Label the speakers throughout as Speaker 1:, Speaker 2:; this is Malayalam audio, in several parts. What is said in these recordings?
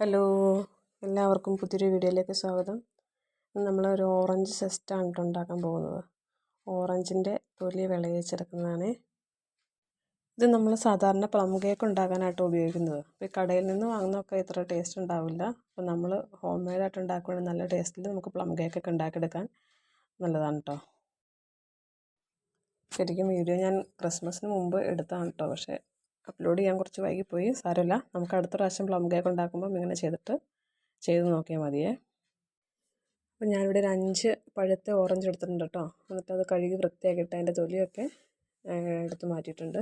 Speaker 1: ഹലോ എല്ലാവർക്കും പുതിയൊരു വീഡിയോയിലേക്ക് സ്വാഗതം. നമ്മൾ ഒരു ഓറഞ്ച് സെസ്റ്റാണ് കേട്ടോ ഉണ്ടാക്കാൻ പോകുന്നത്. ഓറഞ്ചിന്റെ തൊലി വിളയിച്ചെടുക്കുന്നതാണ് ഇത് നമ്മൾ സാധാരണ പ്ലം കേക്ക് ഉണ്ടാക്കാനായിട്ട് ഉപയോഗിക്കുന്നത്. ഇപ്പോൾ കടയിൽ നിന്ന് വാങ്ങുന്നതൊക്കെ ഇത്ര ടേസ്റ്റ് ഉണ്ടാവില്ല. അപ്പോൾ നമ്മൾ ഹോം മെയ്ഡായിട്ട് ഉണ്ടാക്കുകയാണെങ്കിൽ നല്ല ടേസ്റ്റിൽ നമുക്ക് പ്ലം കേക്ക് ഒക്കെ ഉണ്ടാക്കിയെടുക്കാൻ നല്ലതാണ് കേട്ടോ ശരിക്കും വീഡിയോ ഞാൻ ക്രിസ്മസിന് മുമ്പ് എടുത്താണ് കേട്ടോ പക്ഷേ അപ്ലോഡ് ചെയ്യാൻ കുറച്ച് വൈകിപ്പോയി. സാരമില്ല. നമുക്ക് അടുത്ത പ്രാവശ്യം പ്ലം കേക്ക് ഉണ്ടാക്കുമ്പം ഇങ്ങനെ ചെയ്തിട്ട് ചെയ്ത് നോക്കിയാൽ മതിയേ. അപ്പോൾ ഞാനിവിടെ ഒരു അഞ്ച് പഴുത്ത ഓറഞ്ച് എടുത്തിട്ടുണ്ട് കേട്ടോ. എന്നിട്ട് അത് കഴുകി വൃത്തിയാക്കിയിട്ട് അതിന്റെ തൊലിയൊക്കെ എടുത്ത് മാറ്റിയിട്ടുണ്ട്.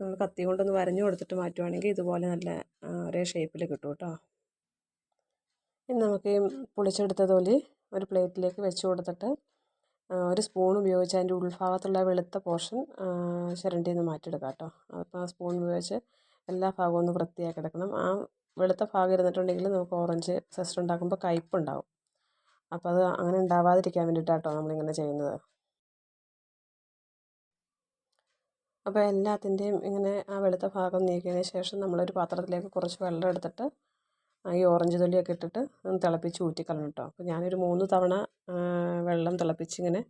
Speaker 1: നമ്മൾ കത്തി കൊണ്ടൊന്ന് വരഞ്ഞു കൊടുത്തിട്ട് മാറ്റുവാണെങ്കിൽ ഇതുപോലെ നല്ല ഒരേ ഷേപ്പിൽ കിട്ടും കേട്ടോ. ഇനി നമുക്ക് ഈ പൊളിച്ചെടുത്ത തൊലി ഒരു പ്ലേറ്റിലേക്ക് വെച്ച് കൊടുത്തിട്ട് ഒരു സ്പൂൺ ഉപയോഗിച്ച് അതിന്റെ ഉൾഭാഗത്തുള്ള വെളുത്ത പോർഷൻ ചിരണ്ടിയിൽ നിന്ന് മാറ്റിയെടുക്കാം കേട്ടോ. അപ്പോൾ ആ സ്പൂൺ ഉപയോഗിച്ച് എല്ലാ ഭാഗവും ഒന്ന് വൃത്തിയാക്കി എടുക്കണം. ആ വെളുത്ത ഭാഗം ഇരുന്നിട്ടുണ്ടെങ്കിൽ നമുക്ക് ഓറഞ്ച് സെസ്റ്റർ ഉണ്ടാക്കുമ്പോൾ കയ്പ്പുണ്ടാവും അപ്പോൾ അത് അങ്ങനെ ഉണ്ടാവാതിരിക്കാൻ വേണ്ടിയിട്ടാട്ടോ നമ്മളിങ്ങനെ ചെയ്യുന്നത്. അപ്പോൾ എല്ലാത്തിന്റെയും ഇങ്ങനെ ആ വെളുത്ത ഭാഗം നീക്കിയതിന് ശേഷം നമ്മളൊരു പാത്രത്തിലേക്ക് കുറച്ച് വെള്ളം എടുത്തിട്ട് ഈ ഓറഞ്ച് തൊലിയൊക്കെ ഇട്ടിട്ട് ഒന്ന് തിളപ്പിച്ച് ഊറ്റിക്കളയണം കേട്ടോ. അപ്പോൾ ഞാനൊരു മൂന്ന് തവണ വെള്ളം തിളപ്പിച്ചിങ്ങനെ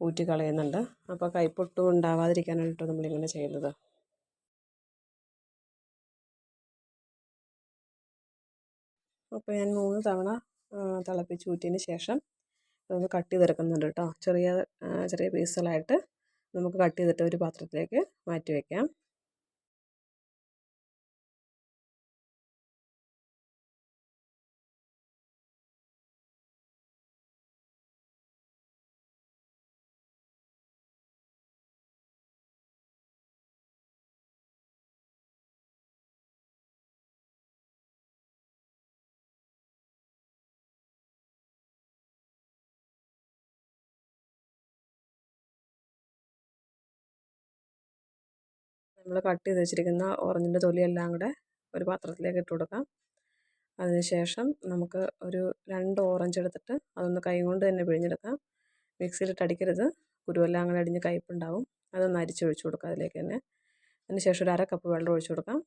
Speaker 1: ഊറ്റി കളയുന്നുണ്ട് അപ്പോൾ കൈപ്പൊട്ടും ഉണ്ടാവാതിരിക്കാനാണ് കേട്ടോ നമ്മളിങ്ങനെ ചെയ്യുന്നത്. അപ്പോൾ ഞാൻ മൂന്ന് തവണ തിളപ്പിച്ച് ഊറ്റിയതിന് ശേഷം അതൊന്ന് കട്ട് ചെയ്തെടുക്കുന്നുണ്ട് കേട്ടോ. ചെറിയ ചെറിയ പീസുകളായിട്ട് നമുക്ക് കട്ട് ചെയ്തിട്ട് ഒരു പാത്രത്തിലേക്ക് മാറ്റി വയ്ക്കാം നമ്മൾ കട്ട് ചെയ്ത് വെച്ചിരിക്കുന്ന ഓറഞ്ചിന്റെ തൊലിയെല്ലാം കൂടെ ഒരു പാത്രത്തിലേക്ക് ഇട്ട് കൊടുക്കാം. അതിനുശേഷം നമുക്ക് ഒരു രണ്ട് ഓറഞ്ച് എടുത്തിട്ട് അതൊന്ന് കൈ കൊണ്ട് തന്നെ പിഴിഞ്ഞെടുക്കാം. മിക്സിയിലിട്ട് അടിക്കരുത്. കുരുവെല്ലാം കൂടെ അടിഞ്ഞ് കയ്പ്പുണ്ടാവും. അതൊന്ന് അരിച്ചൊഴിച്ച് കൊടുക്കുക അതിലേക്ക് തന്നെ. അതിനുശേഷം ഒരു അര കപ്പ് വെള്ളം ഒഴിച്ച് കൊടുക്കാം.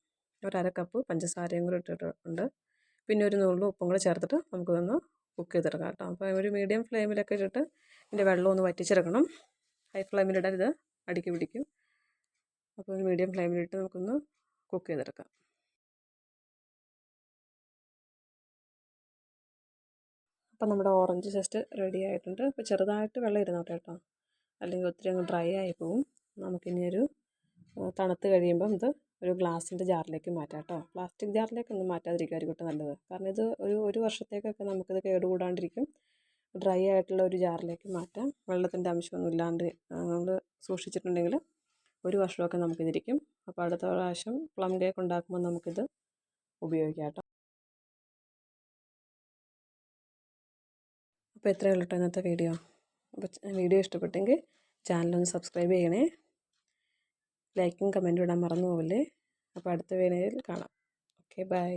Speaker 1: ഒരു അര കപ്പ് പഞ്ചസാരയും കൂടി ഇട്ടിട്ടുണ്ട് പിന്നെ ഒരു നുള്ളും ഉപ്പും കൂടെ ചേർത്തിട്ട് നമുക്കിതൊന്ന് കുക്ക് ചെയ്തെടുക്കാം കേട്ടോ. അപ്പോൾ ഒരു മീഡിയം ഫ്ലെയിമിലൊക്കെ ഇട്ടിട്ട് ഇതിന്റെ വെള്ളം ഒന്ന് വറ്റിച്ചെടുക്കണം. ഹൈ ഫ്ലെയിമിലിടരുത് അടുക്കി പിടിക്കും. അപ്പോൾ മീഡിയം ഫ്ലെയിമിലിട്ട് നമുക്കൊന്ന് കുക്ക് ചെയ്തെടുക്കാം. അപ്പം നമ്മുടെ ഓറഞ്ച് ജസ്റ്റ് റെഡി ആയിട്ടുണ്ട്. അപ്പോൾ ചെറുതായിട്ട് വെള്ളം ഇരുന്നോട്ടെ കേട്ടോ. അല്ലെങ്കിൽ ഒത്തിരി അങ്ങ് ഡ്രൈ ആയി പോവും. നമുക്കിനി ഒരു തണുത്ത് കഴിയുമ്പം ഇത് ഒരു ഗ്ലാസിന്റെ ജാറിലേക്ക് മാറ്റാം കേട്ടോ. പ്ലാസ്റ്റിക് ജാറിലേക്കൊന്നും മാറ്റാതിരിക്കുമായിരിക്കും നല്ലത്. കാരണം ഇത് ഒരു ഒരു വർഷത്തേക്കൊക്കെ നമുക്കിത് കേടുകൂടാണ്ടിരിക്കും. ഡ്രൈ ആയിട്ടുള്ള ഒരു ജാറിലേക്ക് മാറ്റാം. വെള്ളത്തിന്റെ അംശമൊന്നും ഇല്ലാണ്ട് നമ്മൾ സൂക്ഷിച്ചിട്ടുണ്ടെങ്കിൽ ഒരു വർഷമൊക്കെ നമുക്കിതിരിക്കും. അപ്പോൾ അടുത്ത പ്രാവശ്യം പ്ലം കേക്ക് ഉണ്ടാക്കുമ്പോൾ നമുക്കിത് ഉപയോഗിക്കാം കേട്ടോ അപ്പോൾ എത്രയേ ഉള്ളൂ കേട്ടോ ഇന്നത്തെ വീഡിയോ. അപ്പോൾ വീഡിയോ ഇഷ്ടപ്പെട്ടെങ്കിൽ ചാനലൊന്ന് സബ്സ്ക്രൈബ് ചെയ്യണേ. ലൈക്കും കമന്റും ഇടാൻ മറന്നു പോകല്ലേ അപ്പോൾ അടുത്ത വീഡിയോയിൽ കാണാം. Okay bye.